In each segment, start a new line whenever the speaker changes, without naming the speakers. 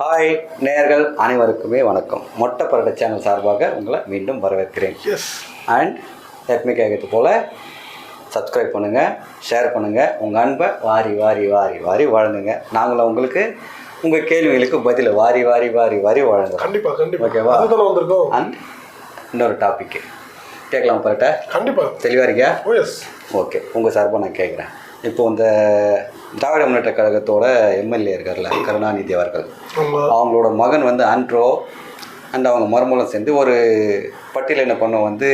Hi நேயர்கள் அனைவருக்குமே வணக்கம். மொட்டை பரட சேனல் சார்பாக உங்களை மீண்டும் வரவேற்கிறேன்.
எஸ்
அண்ட் எப்பவுமே கேட்கறது போல் சப்ஸ்கிரைப் பண்ணுங்கள் ஷேர் பண்ணுங்கள் உங்கள் அன்பை வாரி வாரி வாரி வாரி வழங்குங்க. நாங்களும் உங்களுக்கு உங்கள் கேள்விகளுக்கு பதில் வாரி வாரி வாரி வாரி வழங்குறோம்.
கண்டிப்பா கண்டிப்பா.
ஓகேவா?
வந்திருக்கோம்.
அண்ட் இன்னொரு டாப்பிக்கு கேட்கலாம் பரட்ட?
கண்டிப்பா.
தெளிவாக இருக்கியா? ஓகே உங்கள் சார்பாக நான் கேட்குறேன். இப்போ இந்த திராவிட முன்னேற்ற கழகத்தோட எம்எல்ஏ இருக்கார்ல கருணாநிதி அவர்கள். அவங்களோட மகன் வந்து ஆண்ட்ரோ. அண்ட் அவங்க மருமகளும் சேர்ந்து ஒரு பட்டியலின பண்ண வந்து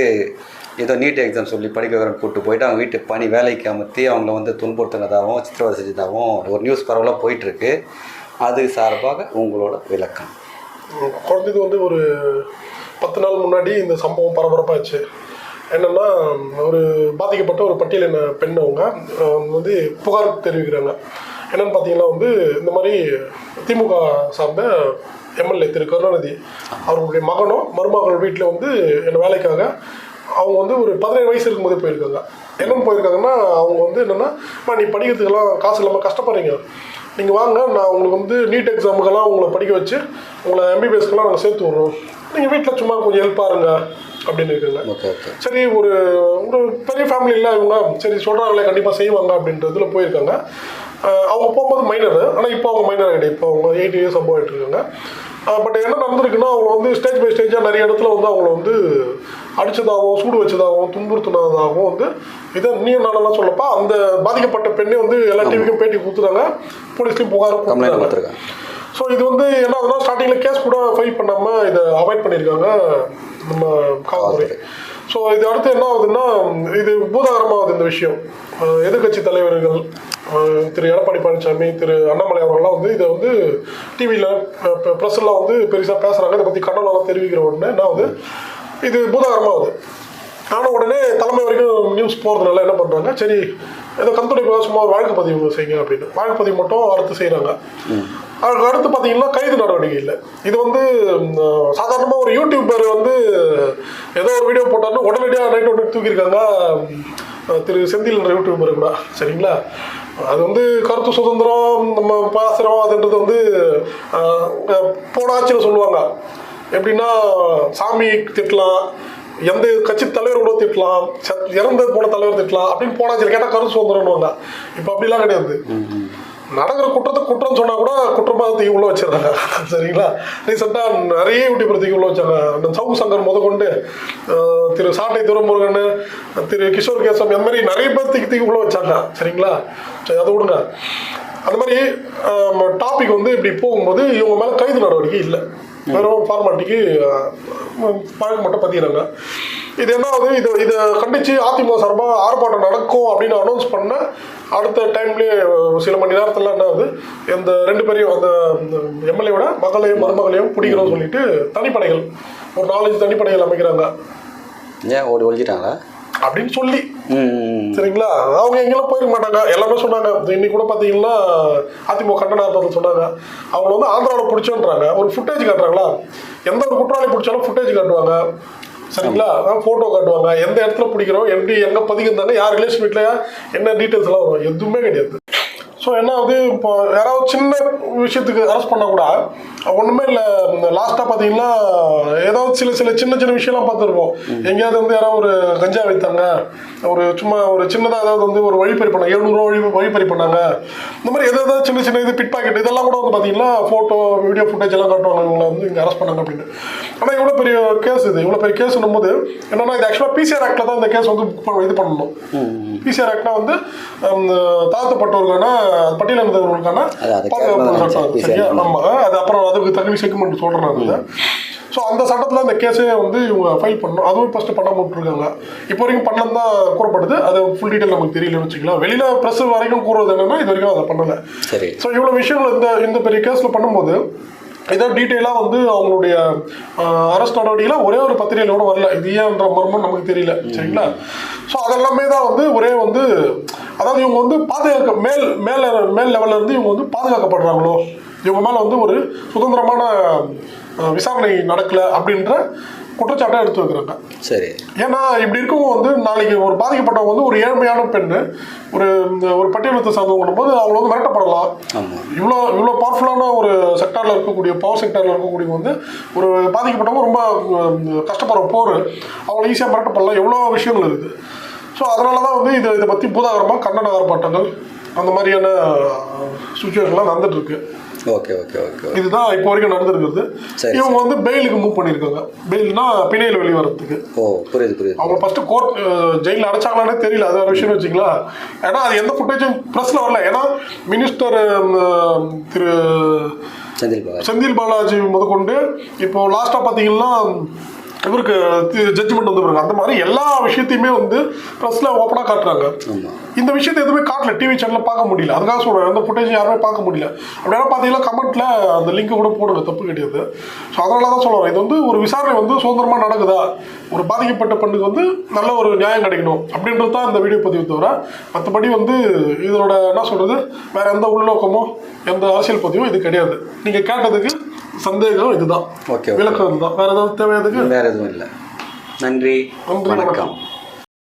ஏதோ நீட் எக்ஸாம் சொல்லி படிக்க வைக்கிறேன்னு கூப்பிட்டு போயிட்டு அவங்க வீட்டு பணி வேலைக்கு அமர்த்தி அவங்கள வந்து துன்புறுத்தினதாகவும் சித்திரவதை செஞ்சதாகவும் ஒரு நியூஸ் பரவலாக போயிட்டுருக்கு. அது சார்பாக உங்களோட விளக்கம்.
குறைஞ்சது வந்து ஒரு பத்து நாள் முன்னாடி இந்த சம்பவம் பரபரப்பாச்சு என்னன்னா ஒரு பாதிக்கப்பட்ட ஒரு பட்டியலின பெண் அவங்க வந்து புகார் தெரிவிக்கிறாங்க. என்னன்னு பார்த்தீங்கன்னா வந்து இந்த மாதிரி திமுக சார்ந்த எம்எல்ஏ திரு கருணாநிதி அவர்களுடைய மகனும் மருமகள் வீட்டில் வந்து என்ன வேலைக்காக அவங்க வந்து ஒரு பதினேழு வயசு இருக்கும்போது போயிருக்காங்க. என்னென்னு போயிருக்காங்கன்னா அவங்க வந்து என்னென்னா நீ படிக்கிறதுக்கெல்லாம் காசு இல்லாமல் கஷ்டப்படுறீங்க. நீங்கள் வாங்க நான் உங்களுக்கு வந்து நீட் எக்ஸாமுக்கெல்லாம் உங்களை படிக்க வச்சு உங்களை எம்பிபிஎஸ்க்கெல்லாம் நாங்கள் சேர்த்து விட்றோம். நீங்கள் வீட்டில் சும்மா கொஞ்சம் ஹெல்ப் பாருங்க அப்படின்னு இருக்காங்க சரி ஒரு ஒரு பெரிய ஃபேமிலி இல்லை இவங்க சரி சொல்கிறாங்களே கண்டிப்பாக செய்வாங்க அப்படின்றதுல போயிருக்காங்க. அவங்க போகும்போது மைனர் ஆனால் இப்போ அவங்க மைனர் கிடையாது இப்போ அவங்க எயிட் இயர்ஸ் அபோவ் ஆகிட்டு இருக்காங்க. பட் என்ன நடந்திருக்குன்னா அவங்க வந்து ஸ்டேஜ் பை ஸ்டேஜாக நிறைய இடத்துல வந்து அவங்கள வந்து அடிச்சதாகவும் சூடு வச்சதாகவும் துன்புறுத்தினதாகவும் வந்து இதை நீயும் நானெல்லாம் சொல்லப்பா அந்த பாதிக்கப்பட்ட பெண்ணே வந்து எல்லா டிவிக்கும் பேட்டி கொடுத்துட்டாங்க. போலீஸ்லையும் புகார்
கம்ப்ளைண்ட்
கொடுத்துட்டாங்க
கொடுத்துருக்கேன்
ஸோ இது வந்து என்ன ஆகுதுன்னா ஸ்டார்டிங்கில் கேஸ் கூட ஃபைல் பண்ணாமல் இதை அவாய்ட் பண்ணியிருக்காங்க. நம்ம காவல்துறை. ஸோ இது அடுத்து என்ன ஆகுதுன்னா இது பூதாகரமாகுது இந்த விஷயம். அஹ் எதிர்க்கட்சி தலைவர்கள் திரு எடப்பாடி பழனிசாமி திரு அண்ணாமலை அவர்கள்லாம் வந்து இதை வந்து டிவியில் ப்ரெஸ்ஸெல்லாம் வந்து பெருசாக பேசுகிறாங்க இதை பற்றி கண்டனம்லாம் தெரிவிக்கிற உடனே என்ன ஆகுது? இது பூதாகரமாகுது. ஆன உடனே தலைமை வரைக்கும் நியூஸ் போகிறதுனால என்ன பண்ணுறாங்க சரி ஏதோ கந்துடைப்பு சும்மா வழக்கு பதிவு செய்யுங்க அப்படின்னு. வழக்கு பதிவு மட்டும் அடுத்து செய்கிறாங்க அதுக்கு அடுத்து பார்த்தீங்கன்னா கைது நடவடிக்கை இல்லை. இது வந்து சாதாரணமாக ஏதோ ஒரு வீடியோ போட்டாலும் உடனடியாக நைட் ஒன்று தூக்கியிருக்காங்க திரு செந்தில் என்ற யூடியூபர் கூட. சரிங்களா? அது வந்து கருத்து சுதந்திரம் நம்ம பாசரம் அதுன்றது வந்து போனாச்சுன்னு சொல்லுவாங்க. எப்படின்னா சாமி திட்டலாம் எந்த கட்சி தலைவர் கூட திட்டலாம் இறந்து போன தலைவர் திட்டலாம் அப்படின்னு போனாச்சு கேட்டால் கருத்து சுதந்திரம்னுவாங்க. இப்போ அப்படிலாம் கிடையாது. நடக்கிற குற்றத்தை குற்றம் சொன்னா கூட குற்றமா தூக்கி உள்ள வச்சிருந்தாங்க சரிங்களா? ரீசெண்டாக நிறைய யூடியூபர் தூக்கி உள்ள வச்சாங்க. அந்த சவுக்கு சங்கர் முத கொண்டு திரு சாட்டை துரமுருகன் திரு கிஷோர் கேசம் அந்த மாதிரி நிறைய பேர் தூக்கி தூக்கி உள்ள வச்சாங்க. சரிங்களா? சரி அதை விடுங்க. அந்த மாதிரி டாபிக் வந்து இப்படி போகும்போது இவங்க மேலே கைது நடவடிக்கை இல்லை. வெறும் ஃபார்மாலிட்டிக்கு வழக்கு மட்டும் பதிகிறாங்க இது என்ன ஆகுது இது இதை கண்டித்து அதிமுக சார்பாக ஆர்ப்பாட்டம் நடக்கும் அப்படின்னு அனௌன்ஸ் பண்ண அடுத்த டைம்லேயே சில மணி நேரத்தில் என்ன ஆகுது? இந்த ரெண்டு பேரையும் அந்த எம்எல்ஏவோட மகளையும் மருமகளையும் பிடிக்கிறோம்னு சொல்லிட்டு தனிப்படைகள் ஒரு நாலஞ்சு தனிப்படைகள் அமைக்கிறாங்க.
ஏன் ஓடி ஒழிச்சிட்டாங்களா
அப்படின்னு சொல்லி. சரிங்களா? அவங்க எங்கெல்லாம் போயிருக்க மாட்டாங்க? எல்லாமே சொன்னாங்க. இன்னைக்கு கூட பார்த்தீங்கன்னா அதிமுக கண்டன ஆர்ப்பாட்டத்தில் சொன்னாங்க. அவங்க வந்து ஆந்திராவில் பிடிச்சோன்றாங்க. ஒரு ஃபுட்டேஜ் காட்டுறாங்களா? எந்த ஒரு குற்றவாளி பிடிச்சாலும் ஃபுட்டேஜ் காட்டுவாங்க. சரிங்களா? ஃபோட்டோ காட்டுவாங்க. எந்த இடத்துல பிடிக்கிறோம் எப்படி எங்கே பதிக்கிருந்தாங்க யார் ரிலேஷன் வீட்டில் என்ன டீட்டெயில்ஸ் எல்லாம் வரும். எதுவுமே கிடையாது. ஸோ என்ன ஆகுது? இப்போ யாராவது சின்ன விஷயத்துக்கு அரெஸ்ட் பண்ணால் கூட ஒன்றுமே இல்லை. லாஸ்ட்டாக பார்த்தீங்கன்னா ஏதாவது சில சில சின்ன சின்ன விஷயம்லாம் பார்த்துருப்போம். எங்கேயாவது வந்து யாராவது ஒரு கஞ்சா வைத்தாங்க. ஒரு சும்மா ஒரு சின்னதாக ஏதாவது வந்து ஒரு வழிப்பறி பண்ணாங்க. எழுநூறுவா வழி வழிப்பறி பண்ணாங்க. இந்த மாதிரி எதாவது சின்ன சின்ன இது பிட் பாக்கெட் இதெல்லாம் கூட வந்து பார்த்தீங்கன்னா ஃபோட்டோ வீடியோ ஃபுட்டேஜ் எல்லாம் காட்டுவாங்க. இவங்களை வந்து இங்கே அரெஸ்ட் பண்ணாங்க அப்படின்னு. ஆனால் இவ்வளோ பெரிய கேஸ் இது. இவ்வளோ பெரிய கேஸ்னும் போது என்னன்னா இது ஆக்சுவலாக பிசிஆர் ஆக்டில் தான் இந்த கேஸ் வந்து இது பண்ணணும். பிசிஆர் ஆக்ட்னா வந்து ஹம், தாழ்த்தப்பட்டவர்களுக்கான பட்டியலினத்தவர்களுக்கான
அது அது
அப்புறம் அதுக்கு தகுதி செக்மெண்ட் சொல்றேன் நான் ஸோ அந்த சட்டத்தில் அந்த கேஸே வந்து இவங்க ஃபைல் பண்ணணும். அதுவும் ஃபர்ஸ்ட் பண்ண விட்டுருக்காங்க இப்போ வரைக்கும் பண்ணம் தான் கூறப்படுது. அது ஃபுல் டீட்டெயில் நமக்கு தெரியலன்னு வச்சுக்கலாம். வெளியில ப்ரெஸ் வரைக்கும் கூறுறது என்னன்னா இது வரைக்கும் அதை பண்ணலை.
சரி.
ஸோ இவ்வளோ விஷயங்கள் இந்த இந்த பெரிய கேஸில் பண்ணும்போது இதை டீட்டெயிலாக வந்து அவங்களுடைய அரெஸ்ட் நடவடிக்கையில் ஒரே ஒரு பத்திரிகையில் கூட வரல. இது ஏன்ற மர்மம் நமக்கு தெரியல. சரிங்களா? ஸோ அதெல்லாமே தான் வந்து ஒரே வந்து அதாவது இவங்க வந்து பாதுகாக்க மேல் மேல மேல் லெவல்ல இருந்து இவங்க வந்து பாதுகாக்கப்படுறாங்களோ? இவங்க மேலே வந்து ஒரு சுதந்திரமான விசாரணை நடக்கல அப்படின்ற குற்றச்சாட்டை எடுத்து வைக்கிறாங்க.
சரி.
ஏன்னா இப்படி இருக்கவும் வந்து நாளைக்கு ஒரு பாதிக்கப்பட்டவங்க வந்து ஒரு ஏழ்மையான பெண்ணு ஒரு இந்த ஒரு பட்டியலத்தை சார்ந்தவங்க போது அவங்க வந்து மிரட்டப்படலாம். இவ்வளோ இவ்வளோ பவர்ஃபுல்லான ஒரு செக்டாரில் இருக்கக்கூடிய பவர் செக்டாரில் இருக்கக்கூடிய வந்து ஒரு பாதிக்கப்பட்டவங்க ரொம்ப கஷ்டப்படுற போர் அவங்கள ஈஸியாக மிரட்டப்படலாம். எவ்வளோ விஷயங்கள் இருக்குது. ஸோ அதனால தான் வந்து இது இதை பற்றி பூதாகரமாக கண்டன ஆர்ப்பாட்டங்கள் அந்த மாதிரியான சுச்சுவேஷன்லாம் நடந்துட்டு இருக்கு.
ஓகே ஓகே ஓகே
இதுதான் இப்போ வரைக்கும் நடந்துருக்குது
சரி,
இவங்க வந்து பெயிலுக்கு மூவ் பண்ணியிருக்காங்க. பெயில்னா பிணையில் வெளிவரத்துக்கு.
ஓ புரியுது புரியுது.
அவங்க ஃபர்ஸ்ட் கோர்ட் ஜெயிலில் அடைச்சாங்களானே தெரியல. அது ஒரு விஷயம் வச்சுங்களா ஏன்னா அது எந்த ஃபுட்டேஜும் ப்ரெஸ்ல வரல. ஏன்னா மினிஸ்டர் திரு
செந்தில் பாலாஜி.
செந்தில் பாலாஜி முதற்கொண்டு இப்போ லாஸ்ட்டாக பார்த்தீங்கன்னா இவருக்கு ஜட்ஜ்மெண்ட் வந்து பாருங்க. அந்த மாதிரி எல்லா விஷயத்தையுமே வந்து ப்ரெஸ்ல ஓப்பனாக காட்டுறாங்க. இந்த விஷயத்தை எதுவுமே காட்டல. டிவி சேனலில் பார்க்க முடியல. அதுக்காக சொல்கிறேன் அந்த ஃபுட்டேஜ் யாருமே பார்க்க முடியல. அப்படின்னா பார்த்தீங்கன்னா கமெண்ட்ல அந்த லிங்க் கூட போடுங்க. தப்பு கிடையாது. ஸோ அதனால தான் சொல்லுறேன் இது வந்து ஒரு விசாரணை வந்து சுதந்திரமாக நடக்குதா? ஒரு பாதிக்கப்பட்ட பெண்ணுக்கு வந்து நல்ல ஒரு நியாயம் கிடைக்கணும் அப்படின்றது தான் இந்த வீடியோ பதிவு தவிர மற்றபடி வந்து இதனோட என்ன சொல்றது? வேற எந்த உள்நோக்கமோ எந்த அரசியல் பதிவும் இது கிடையாது. நீங்கள் கேட்டதுக்கு சந்தேகம் இதுதான்.
ஓகே.
விளக்கம் இதுதான் வேற ஏதாவது தேவையாதுக்கு
வேறு எதுவும் இல்லை. நன்றி.
வணக்கம்.